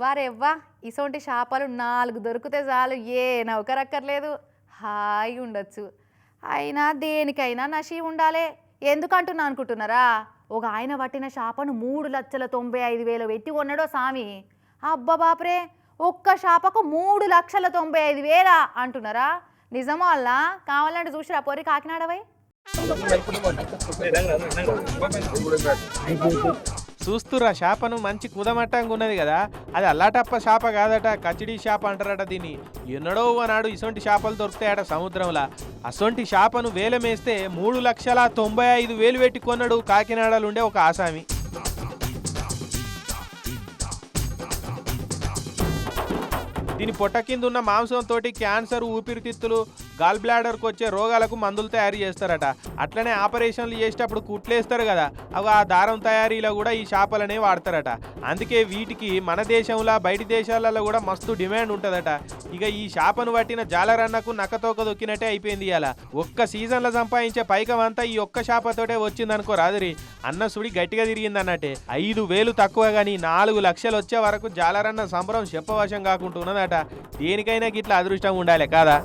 వారెవ్వా ఇసొంటి చేపలు నాలుగు దొరికితే చాలు ఏ నౌకరక్కర్లేదు. హాయి ఉండొచ్చు. అయినా దేనికైనా నషి ఉండాలి. ఎందుకంటున్నా అనుకుంటున్నారా? ఒక ఆయన పట్టిన చేపను మూడు లక్షల తొంభై ఐదు వేలు పెట్టి కొన్నాడో సామి. అబ్బా బాపరే ఒక్క చేపకు మూడు లక్షల తొంభై ఐదు వేలా అంటున్నారా? నిజమో అల్లా? కావాలంటే చూసిరా పొరి కాకినాడవై చూస్తురా చేపను మంచి కుదమట్టంగా ఉన్నది కదా. అది అల్లాటప్ప చేప కాదట కచిడి చేప అంటారట దీన్ని. ఎన్నడో అన్నాడు ఇసొంటి చేపలు దొరుకుతాయట సముద్రంలో. అసొంటి చేపను వేలమేస్తే మూడు లక్షల తొంభై ఐదు వేలు పెట్టి కొన్నాడు కాకినాడలో ఉండే ఒక ఆసామి. దీని పొట్ట కింద ఉన్న మాంసంతో క్యాన్సర్ ఊపిరితిత్తులు గాల్ బ్లాడర్కి వచ్చే రోగాలకు మందులు తయారు చేస్తారట. అట్లనే ఆపరేషన్లు చేసేటప్పుడు కుట్లేస్తారు కదా అవి ఆ దారం తయారీలో కూడా ఈ చేపలనే వాడతారట. అందుకే వీటికి మన దేశంలో బయటి దేశాలలో కూడా మస్తు డిమాండ్ ఉంటుందట. ఇక ఈ చేపను పట్టిన జాలరన్నకు నక్కతోక దొక్కినట్టే అయిపోయింది ఇలా ఒక్క సీజన్లో సంపాదించే పైకం అంతా ఈ ఒక్క చేపతోటే వచ్చిందనుకో రాదురి. అన్న సుడి గట్టిగా తిరిగింది అన్నట్టే. ఐదు వేలు తక్కువ కానీ నాలుగు లక్షలు వచ్చే వరకు జాలరన్న సంబరం చెప్పవశం కాకుండా ఉన్నదట దేనికైనా గిట్ల అదృష్టం ఉండాలి కాదా?